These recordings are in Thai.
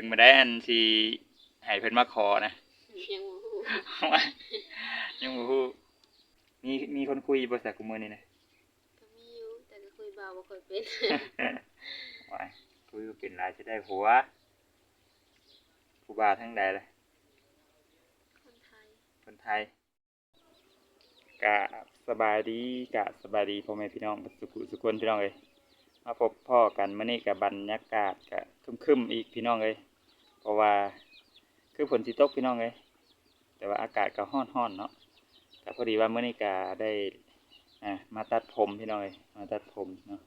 ถึงมาได้อันที่ให้เพิ่นมาขอนะยังบ่ฮู้ยังบ่ฮู้มีมีคนคุยบ่สักกุมื้อนี้นะก็มีอยู่แต่ก็คุยเบาบ่ค่อยเป็นว้ายคุยก็เป็นหลายจะได้ผัวผู้บ่าวทั้งใดล่ะคนไทยคนไทยกะสบายดีกะสบายดีพ่อแม่พี่น้องสุขุสุคนพี่น้องเอ้ยมาพบพ่อกันมื้อนี้กับบรรยากาศกะครึมๆอีกพี่น้องเอ้ย เพราะว่าคือฝนสิตกพี่น้องเอ้ยแต่ว่าอากาศก็ร้อนๆเนาะก็พอดีว่าเมื้อนี้ก็ได้อ่ามาตัดผมพี่น้องเอ้ยมาตัดผมเนาะ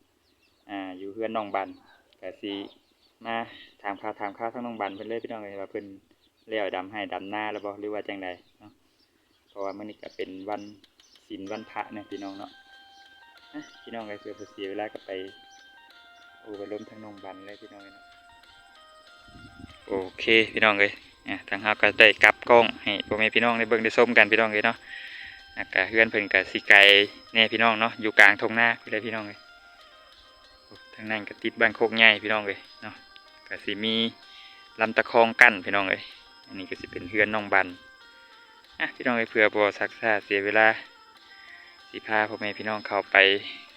อ่าอยู่เพื่อนน้องบันก็สิมาถามข่าวถามข่าวทั้งน้องบันเพิ่อนเลยพี่น้องเอ้ยว่าเพิ่นเลี้ยวดำให้ดำหน้าแล้วบ่หรือว่าจังใดเนาะเพราะว่าเมื้อนี้ก็เป็นวันศีลวันพระเนี่ยพี่น้องเนาะพี่น้องก็คือบ่เสียเวลาก็ไปโอ้ไปล้มทั้งน้องบันเลยพี่น้องเอ้ยเนาะ โอเคพี่น้องเอ้ยทางเฮาก็ได้กลับกล้องให้พ่อแม่พี่น้องได้เบิ่งได้ชมกันพี่น้องเอ้ยเนาะอะก็เฮือนเพิ่นก็สิไกลแน่พี่น้องเนาะอยู่กลางทุ่งนาพี่เลยพี่น้องเอ้ยทางนั้นก็ติดบ้านโคกใหญ่พี่น้องเอ้ยเนาะก็สิมีลำตะคองกั้นพี่น้องเอ้ยอันนี้ก็สิเป็นเฮือนน้องบันอะพี่น้องเอ้ยเผื่อบ่ซักซ่าเสียเวลาสิพาพ่อแม่พี่น้องเข้าไป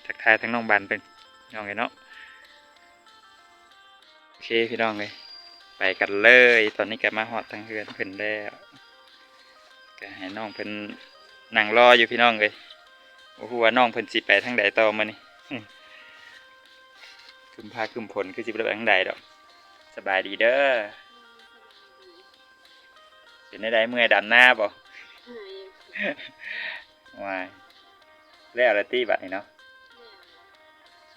ทักทายทั้งน้องบันเป็นพี่น้องเอ้ยเนาะโอเคพี่น้องเอ้ย ไปกันเลย ตอนนี้ก็มาฮอดทางเฮือนเพิ่นแล้วก็ให้น้องเพิ่นนั่งรออยู่พี่น้องเอ้ยบ่ฮู้ว่าน้องเพิ่นสิไปทางใดต่อมื้อนี้คึมพาคึมผลคือสิบ่ได้ไปทางใดดอก สบายดีเด้อเป็นได้เมื่อยดำหน้าบ่หาอยู่วายแล้วละตี้บัดนี่เนาะ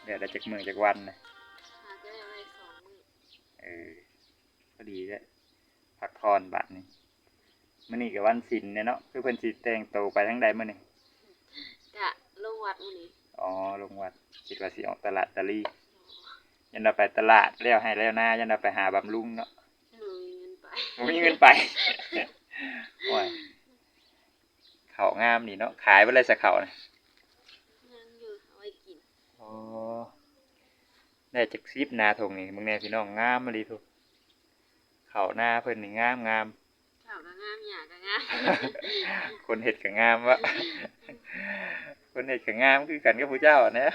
แล้วแล้วละจักมือจักวันนะหาก็ได้ไว้สองมื้อเออ พอดีแล้วพักผ่อนบัดนี่มื้อนี้ก็วันศิลเนี่ยเนาะคือเพิ่นสิแต่งตัวไปทางใดมื้อนี้กะลงวัดมื้อนี้อ๋อลงวัดคิดว่าสิออกตลาดตะลียันเราไปตลาดแล้วให้แล้วนะยันเราไปหาบำรุงเนาะหนูมีเงินไปบ่มีเงินไปโอ้ยเขาวงามนี่เนาะขายบ่เลยสักเขานะยังอยู่เอาไว้กินอ๋อได้จักซิบนาทงนี่มึงแน่พี่น้องงามมาลีทุก เขาวหน้าเพิ่นนี่งามงามข้าวก็งามหญ้าก็งามคนเห็ดก็งามวะคนเห็ดก็งามคือกันกับผู้เจ้าอะนะ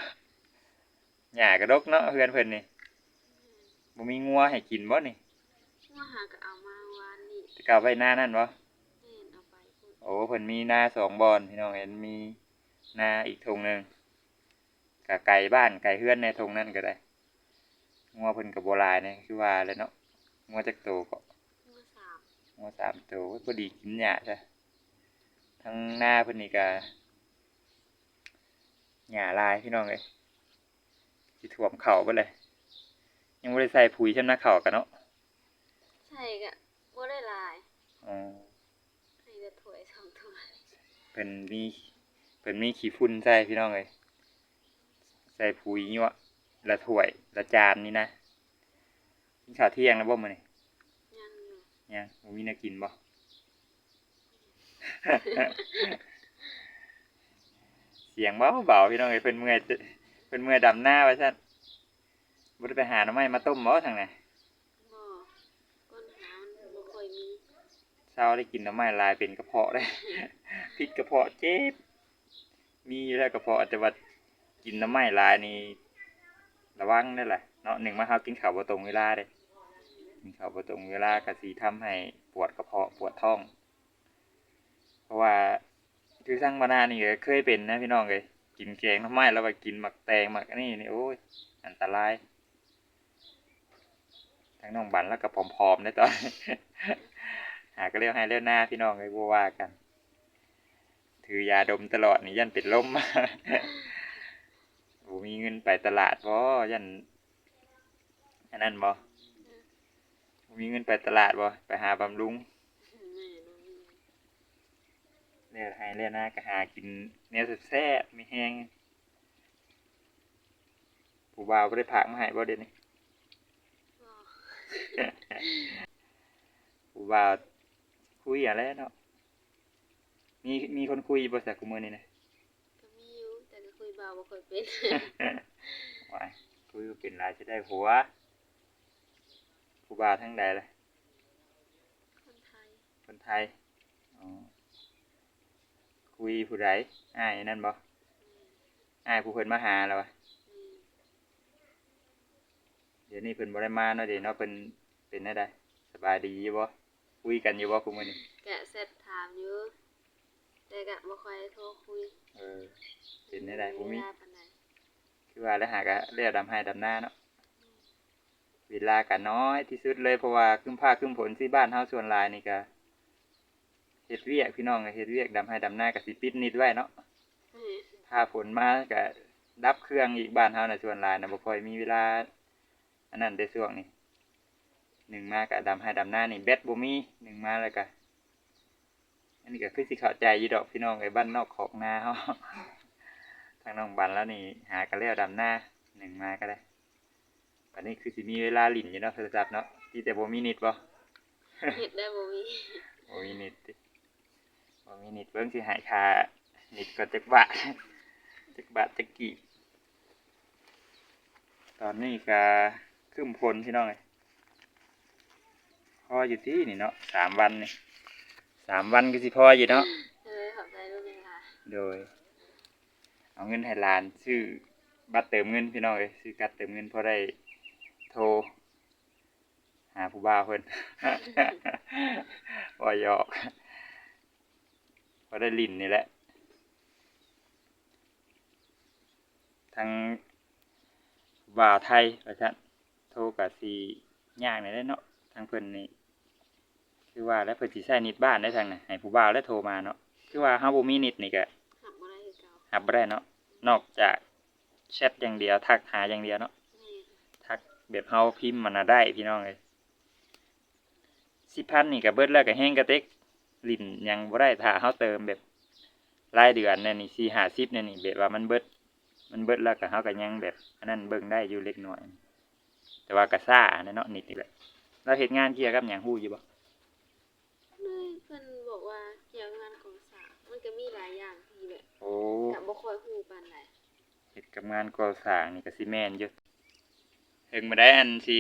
หญ้ากระดกเนาะเพื่อนเพิ่นนี่บ่มีงัวให้กินบ่นี่ว่าหาก็เอามาวานนี่จะกเอาไว้หน้านั่นบ่แม่นเอาไปพุ่นโอ้เพิ่นมีนาสองบอนพี่น้องเห็นมีนาอีกทงหนึงกะไก่บ้านไก่เฮือนในทงนั้นก็ได้งัวเพิ่นก็บ่หลายนี่คือว่าแล้วเนาะ งัวจักโตก็มื้อสามงัวสามตัวพอดีกินหญ้าจ้ะทั้งหน้าเพิ่นนี่ก็หญ้าลายพี่น้องเอ้ยสิท่วมเข่าเบิดเลย ยังบ่ได้ใส่ปุ๋ยชำนาเข่ากันเนาะใช่ก็บ่ได้หลายอ๋อให้แต่ถ้วยสองถ้วยเพิ่นมีเพิ่นมีขี้ฝุ่นใส่พี่น้องเอ้ยใส่ปุ๋ยยั่วละถ้วยละจานนี่นะ กินข้าวเที่ยงแล้วบ่มื้อนี้ยังอยู่ยังบ่มีแนวกินบ่ เสียงเบาเบาๆพี่น้องเอ้ยเพิ่นเมื่อยจะเพิ่นเมื่อยดำหน้าว่าซั่นบ่ได้ไปหาหน่อไม้มาต้มบ่ทางไหนบ่ก้นหามันบ่ค่อยมีเช้าได้กินหน่อไม้ลายเป็นกระเพาะได้พิษกระเพาะเจ็บมีอยู่แล้วกระเพาะแต่ว่ากินหน่อไม้ลายนี่ระวังได้แหละ เนาะหนึ่งมาเฮากินข้าวบ่ตรงเวลาเด้กินข้าวบ่ตรงเวลาก็สิทำให้ปวดกระเพาะปวดท้อง เพราะว่าคือสร้างมานานี่เคยเป็นนะพี่น้องเอ้ยกินแกงหน่อไมแล้วไปกินหมักแตงหมักนี่นี่โอ้ยอันตรายทั้งน้องบันแล้วก็ผอมๆได้ตอน หาก็เรียกให้เลี้ยวหน้าพี่น้องเลยบ่ว่ากัน ถือยาดมตลอดนี่ยันเป็นลมโอ้มีเงินไปตลาดบ่ยัน อันนั้นบ่บ่มีเงินไปตลาดบ่ไปหาบำรุงแม่บ่มีเลี้ยวให้เลี้ยวหน้าก็หากินแนวแซ่บๆมีแห้งผู้บ่าวบ่ได้ผักมาให้บ่เดี๋ยวนี้บ่ผู้บ่าวคุยอะไรเนาะมีมีคนคุยบ่สักกุมื้อนี่นะก็มีอยู่แต่ก็คุยเบาบ่ค่อยเป็นว้ายคุยก็เป็นหลายจะได้หัว ผู้บ่าวทั้งใดล่ะคนไทยอ๋อคุยผู้ใดอ้ายนั่นบ่อ้ายผู้เพิ่นมาหาแล้ววะอืมเดี๋ยวนี้เพิ่นบ่ได้มาเนาะเดี๋ยวเนาะเพิ่นเป็นได้ไดสบายดีอยู่บ่คุยกันอยู่บ่คุมื้อนี้กะเสร็จถามอยู่แต่กะบ่ค่อยโทรคุยเออเป็นได้ไดบ่มีเวลาปานใดคือว่าแล้วหากะเรียกดำให้ดำหน้าเนาะ เวลาก็น้อยที่สุดเลยเพราะว่าครึ้มผ้าครึ้มฝนที่บ้านเฮาส่วนหลายนี่ก็เฮ็ดเวียกพี่น้องก็เฮ็ดเวียกดำให้ดำหน้าก็สิปิดนิดไว้เนาะเออถ้าฝนมาก็ดับเครื่องอีกบ้านเฮาน่ะส่วนหลายน่ะบ่ค่อยมีเวลา อันนั้นได้ช่วงนี้หนึ่งมาก็ดำให้ดำหน้านี่แบตบ่มีหนึ่งมาแล้วก็อันนี้ก็คือสิเข้าใจอยู่ดอกพี่น้องไอ้บ้านนอกขอกนาเฮาทางน้องบันแล้วนี่ หากันแล้วดำหน้าหนึ่งมาก็ได้ อันนี้คือสิมีเวลาหลินอยู่เนาะโทรศัพท์เนาะที่แต่บ่มีนิดบ่เฮ็ดได้บ่มีบ่มีนิดติบ่มีนิดเบิ่งสิใหายค่านิดก็จักบาทจักบาทจักกี่ตอนนี้ก็ครึ้มพลพี่น้องเอ้ยพออยู่ที่นี่เนาะสามวันนี่สามวันก็สิพออยู่เนาะเออขอบใจด้วยนะคะโดย เอาเงินให้หลานซื้อบัตรเติมเงินพี่น้องเอ้ยซื้อกัดเติมเงินพอได้ โทร หาผู้บ่าวเพิ่นว่าหยอกพอได้ลิ้นนี่แหละทางผู้บ่าวไทยว่าซั่นโทรกับสีย่างนี่แหละเนาะทางเพิ่นนี่คือว่าแล้วเพิ่นสิใช้นิดบ้านได้ทางน่ะให้ผู้บ่าวแล้วโทรมาเนาะคือว่าเฮาบ่มีนิดนี่ก็หับบ่ได้คือเก่าหับบ่ได้เนาะนอกจากแชทอย่างเดียวทักหาอย่างเดียวเนาะ แม่ทักแบบเฮาพิมพ์มันน่ะได้พี่น้องเอ้ยสิพันนี่ก็เบิดแล้วก็แห้งกระเต็กลิ้นยังบ่ได้ถ้าเฮาเติมแบบรายเดือนนั่นนี่4 50นั่นนี่แบบว่ามันเบิด มันเบิดแล้วก็เฮาก็ยังแบบอันนั้นเบิ่งได้อยู่เล็กน้อย แต่ว่าก็ซ่าแน่เนาะนิดนี่แหละเราเฮ็ดงานเกี่ยวกับหยังฮู้อยู่บ่เลยเพิ่นบอกว่าเกี่ยวกับงานก่อสร้างมันก็มีหลายอย่างที่แบบโอ้กะบ่ค่อยฮู้ปานใดเฮ็ดกับงานก่อสร้างนี่ก็สิแม่นอยู่ ถึงมาได้อันสิ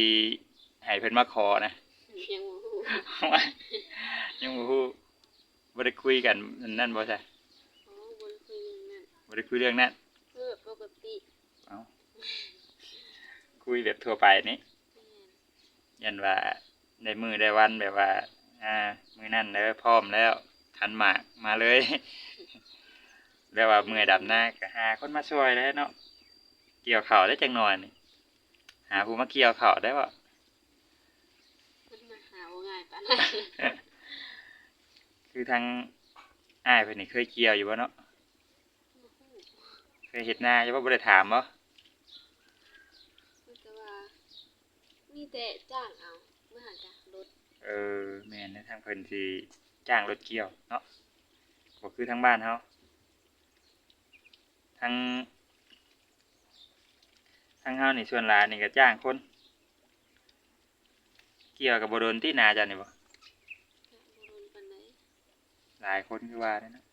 ให้เพิ่นมาขอนะยังบ่ฮู้ยังบ่ฮู้บ่ได้คุยกันอันนั่นบ่ใช่อ๋อบ่ได้คุยเรื่องนั้นบ่ได้คุยเรื่องนั้นคือแบบปกติเอ้าคุยแบบทั่วไปนี่แม่นยันว่าได้มือได้วันแบบว่า อ่า มื้อนั้นเด้อพร้อมแล้วขันหมากมาเลยแล้วว่ามื้อดำหน้าก็หาคนมาช่วยแล้วเนาะเกี่ยวข้าวได้จังหน่อยนี่ หาผู้มาเกี่ยวข้าวได้บ่มันมาหาบ่ง่ายปานใดคือทางอ้ายเพิ่นนี่เคยเกี่ยวอยู่บ่เนาะบ่ฮู้เคยเฮ็ดนาอยู่บ่บ่ได้ถามบ่มันก็ว่ามีแต่จ้างเอาเมื่อหากะรถเออแม่นนะทางเพิ่นสิจ้างรถเกี่ยวเนาะบ่คือทางบ้านเฮาทาง ทางเฮานี่ส่วนหลายนี่ก็จ้างคน เกี่ยวกับบโดนที่นาจ้ะนี่บ่บ่โดนปานใดหลายคนคือว่าเด้เนะ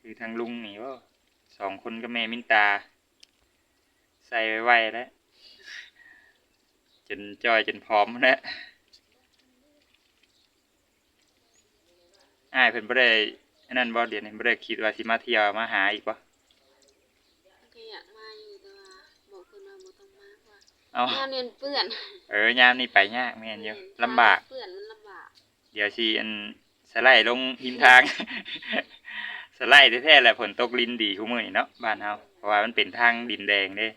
คือทางลุงนี่บ่าสองคนกับแม่มินตา ใส่ไว้แล้วจนจอยจนพร้อมแล้วอ้ายเพิ่นบ่ได้อันนั้นบ่เดี๋ยวนี้บ่ได้คิดว่าสิมาเที่ยวมาหาอีกบ่ มันก็อยากมาอยู่แต่ว่าบอกเพิ่นว่าบ่ต้องมา เพราะว่าเอ้างานเรียนเปื้อนเออยามนี้ไปยากแม่นอยู่ลำบาก เปื้อนมันลำบากเดี๋ยวสิอันสไลด์ลงหิมทาง สไลด์แท้ๆแหละฝนตกลินดีคุมื้อนี้เนาะบ้านเฮาเพราะว่ามันเป็นทางดินแดงเด้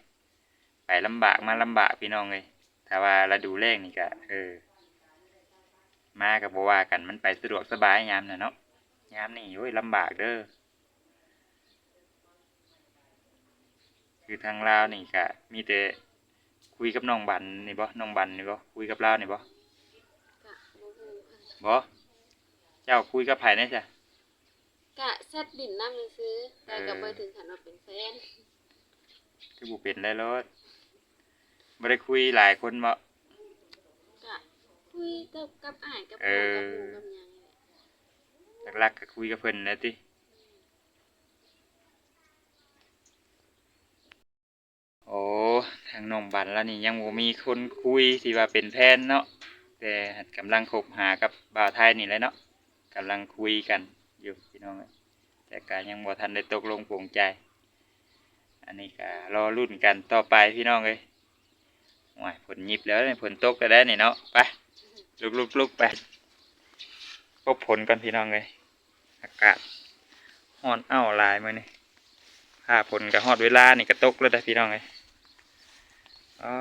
ไปลำบากมาลำบากพี่น้องเลยถ้าว่าฤดูแล้งนี่ก็เออ มาก็บ่ว่ากันมันไปสะดวกสบายยามน่ะเนาะยามนี่โอ้ยลำบากเด้อ คือทางลาวนี่ก็มีแต่ คุยกับน้องบันนี่บ่น้องบันนี่บ่คุยกับลาวนี่บ่กะบ่ฮู้บ่เจ้าคุยกับไผได้จ้ะกะแซดดินน้ำซื้อๆแต่ก็บ่ถึงขั้นว่าเป็นแฟนคือบ่เป็นได้รถบ่ได้คุยหลายคนบ่กะคุยกับกับอ้ายกับเอพ่ออกับหมู่กับหยังนี่แหละหลักๆก็คุยกับเพิ่นแหละติ โอ้ทางน้องบันแล้วนี่ยังบ่มีคนคุยสิว่าเป็นแฟนเนาะแต่กำลังคบหากับบ่าวไทยนี่แหละเนาะกำลังคุยกันอยู่พี่น้องเอ้ยแต่ก็ยังบ่ทันได้ตกลงปลงใจ อันนี้ก็รอรุ่นกันต่อไปพี่น้องเอ้ยโอ้ยฝนหยิบแล้วนี่ฝนตกแล้นี่เนาะไปลุกลุกลุกไปพบผลกันพี่น้องเอ้ยอากาศฮอนอ้าวลายมือนี้ถ้าผลก็ฮอดเวลานี่ก็ตกแล้วได้พี่น้องเอ้ย อ๋อ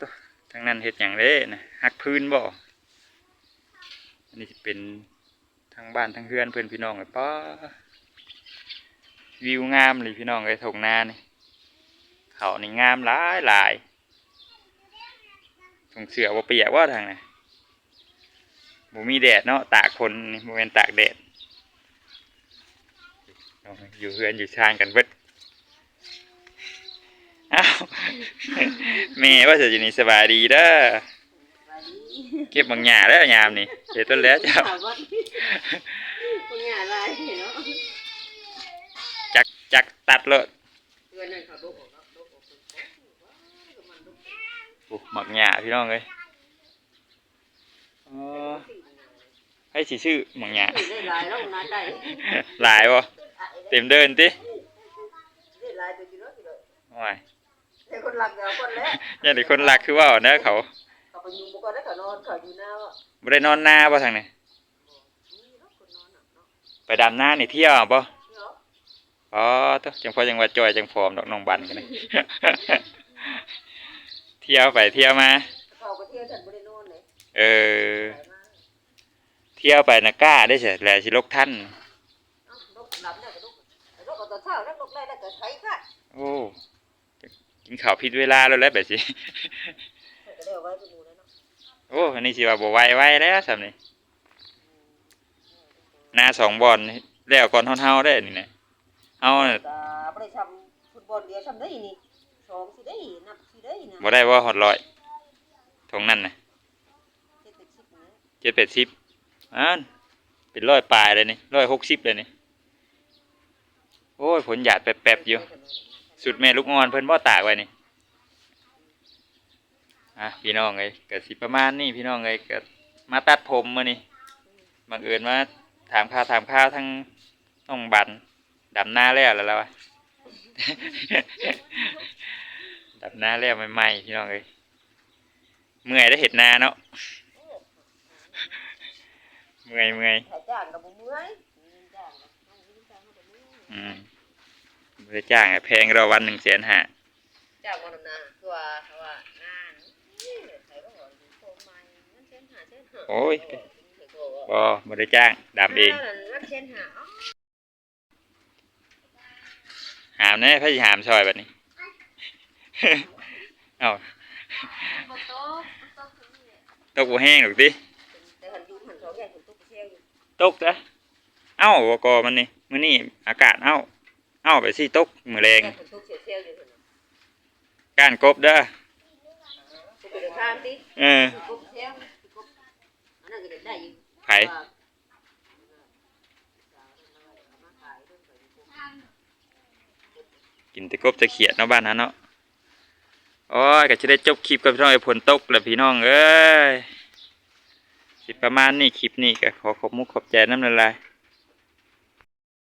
ตัวทางนั้นเฮ็ดหยังเด้นะหักพื้นบ่อันนี้จะเป็นทางบ้านทางเฮือนเพิ่อนพี่น้องเอ้ยป้าวิวงามเลยพี่น้องเอ้ยทงนานี่เขานี่งามหลายหลายทงเสือว่าเปียกว่าทางไหนบ่มีแดดเนาะตากคนนี่บ่แม่นตากแดดอยู่เฮือนอยู่ชานกันเบิด อ้าวแม่ว่าจะอยู่นี่สบายดีเด้อเก็บบางหญ้าเด้อยามนี่เฮ็ดต้นแล้วเจ้าคนหยาลายเนาะจักจักตัดเลยเพื่อนนั่นเขาดุออกแล้วดุออกเป็นมันดุโอ้หมักหญ้าพี่น้องเอ้ยอ๋อให้สิชื่อหมักหญ้าได้ลายแล้วนาได้หลายบ่เต็มเดินติได้ลายตัวกี่รถกี่รถโอ้ยแต่คน หลักเดียวคนแล้วอย่าได้คนรักคือว่าเนอะเขาเขาไปอยู่บ่ก็ได้เขานอนเขาอยู่หน้าว่าบ่ได้นอนหน้าบ่ทางนี้นี่เนาะคนนอนเนาะไปดำหน้านี่เที่ยวบ่เนาะอ๋อตัวจังพอจังว่าจอยจังฟอร์มดอกน้องบันกันนี่เที่ยวไปเที่ยวมาเขาไปเที่ยวฉันบ่ได้นอนเลยเออ เที่ยวไปนะกล้าได้เสียแหละสิลกท่านเอ้าลูกหลับแล้วก็ลูกลูกก็ตอนเช้าแล้วลูกไล่แล้วก็ไถค่ะโอ้ กินข้าวผิดเวลาแล้วแหล้วแบบสิก็ได้เอาไว้เป็นหมู่แล้วเนาะโอ้อันนี้สิว่าบ่ไหวไวแล้วสำนี่หน้าสองบอลแล้วก่อนเฮาๆได้นี่นะเฮาน่ะก็บ่ได้ทำฟุตบอลเดียวทำได้นี่สองสิได้นับสิได้นะบ่ได้ว่าฮอดร้อยตรงนั้นน่ะเจ็ดแปดสิบนะเจ็ดแปดสิบอ่านเป็นร้อยปลายเลยนี่ร้อยหกสิบเลยนี่โอ้ยผลหยาดแป๊บๆอยู่ สุดแม่ลูกอ่อนเพิ่นบ่ตากไว้นี่อะพี่น้องเอ้ยก็สิประมาณนี้พี่น้องเอ้ยก็มาตัดผมมื้อนี้บังเอิญมาถามข่าวถามข่าวทั้งน้องบันดำหน้าแล้วแล้วล่ะวะดำหน้าแล้วใหม่ๆพี่น้องเอ้ยเมื่อยได้เห็ดนาเนาะเมื่อยเมื่อยถ้าจ้างก็บ่เมื่อยจ้างก็ต้องมีจ้างก็ บ่เมื่อยอืมบริจ้างอะแพงเราวันหนึ่งแสนห้าจ้างบ่นำหน้าคือว่าว่างานนี่ใครก็บอกอยู่โคมใหม่มันเส้นหาเส้นหาโอ้ยบ่บ่บริจ้างดำเองมันเส้นหาเอ้าหามแน่พี่หามซอยแบบนี้เอ้าบ่ตกตกนี่แหละตกบ่แห้งหรอกติแต่หันอยู่หันสองอย่างฝนตกไปเที่ยวอยู่ตกจ้ะเอ้าบ่กอมันนี่มื้อนี้อากาศเอ้า เอ้าไปสิตกมื้อแรงแต่ฝนตกเที่ยวอยู่หั่นน่ะก้านกบเด้อสิไปเดินทางติเออสิกบเที่ยวสิกบอันนั้นก็ได้ได้อยู่ไผกินแต่กบจะเขียดเนาะบ้านนั้นเนาะโอ้ยก็จะได้จบคลิปกับพี่น้องไอ้ฝนตกแล้วพี่น้องเอ้ยสิประมาณนี้คลิปนี้ก็ขอขอบมุกขอบใจน้ำละลาย